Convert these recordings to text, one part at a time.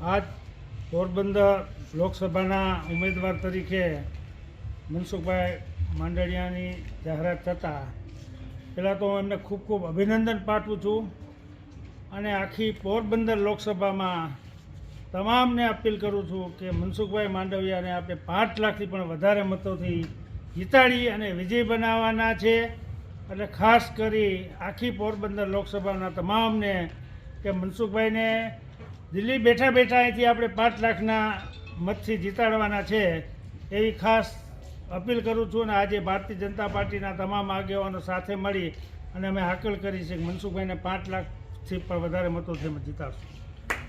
આજ પોરબંદર લોકસભાના ઉમેદવાર તરીકે મનસુખભાઈ માંડળિયાની જાહેરાત થતાં પહેલાં તો હું એમને ખૂબ ખૂબ અભિનંદન પાઠવું છું અને આખી પોરબંદર લોકસભામાં તમામને અપીલ કરું છું કે મનસુખભાઈ માંડવિયાને આપણે પાંચ લાખથી પણ વધારે મતોથી જીતાડી અને વિજય બનાવવાના છે. એટલે ખાસ કરી આખી પોરબંદર લોકસભાના તમામને કે મનસુખભાઈને દિલ્હી બેઠા બેઠા અહીંથી આપણે પાંચ લાખના મતથી જીતાડવાના છે એવી ખાસ અપીલ કરું છું અને આજે ભારતીય જનતા પાર્ટીના તમામ આગેવાનો સાથે મળી અને અમે હાકલ કરી છે કે મનસુખભાઈને પાંચ લાખથી પણ વધારે મતોથી અમે જીતાડશું.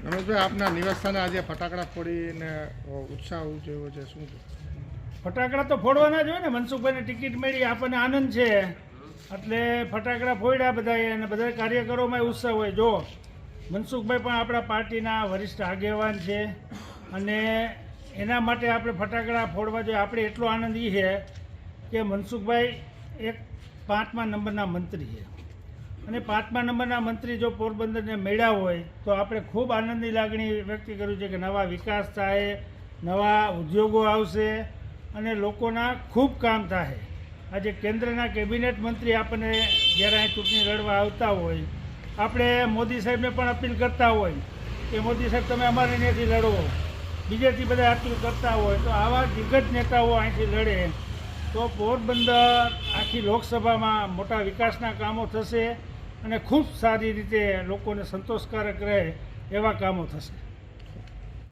રમેશભાઈ આપના નિવાસસ્થાને આજે ફટાકડા ફોડીને ઉત્સાહ ઉજવ્યો છે. શું છે? ફટાકડા તો ફોડવાના જ હોય ને. મનસુખભાઈને ટિકિટ મળી આપણને આનંદ છે. એટલે ફટાકડા ફોડ્યા બધાએ અને બધા કાર્યકરોમાં ઉત્સાહ હોય. જો મનસુખભાઈ પણ આપણા પાર્ટીના વરિષ્ઠ આગેવાન છે અને એના માટે આપણે ફટાકડા ફોડવા જોઈએ. આપણે એટલો આનંદ એ છે કે મનસુખભાઈ એક પાંચમા નંબરના મંત્રી છે. અને પાંચમા નંબરના મંત્રી જો પોરબંદરને મળ્યા હોય તો આપણે ખૂબ આનંદની લાગણી વ્યક્ત કર્યું છે કે નવા વિકાસ થાય, નવા ઉદ્યોગો આવશે અને લોકોના ખૂબ કામ થાય. આજે કેન્દ્રના કેબિનેટ મંત્રી આપણને જ્યારે ચૂંટણી લડવા આવતા હોય આપણે મોદી સાહેબને પણ અપીલ કરતા હોય કે મોદી સાહેબ, તમે અમારે અહીંયાથી લડો. બીજેથી બધા અપીલ કરતા હોય તો આવા દિગ્ગજ નેતાઓ અહીંથી લડે. તો પોરબંદર આખી લોકસભામાં મોટા વિકાસના કામો થશે અને ખૂબ સારી રીતે લોકોને સંતોષકારક રહે એવા કામો થશે.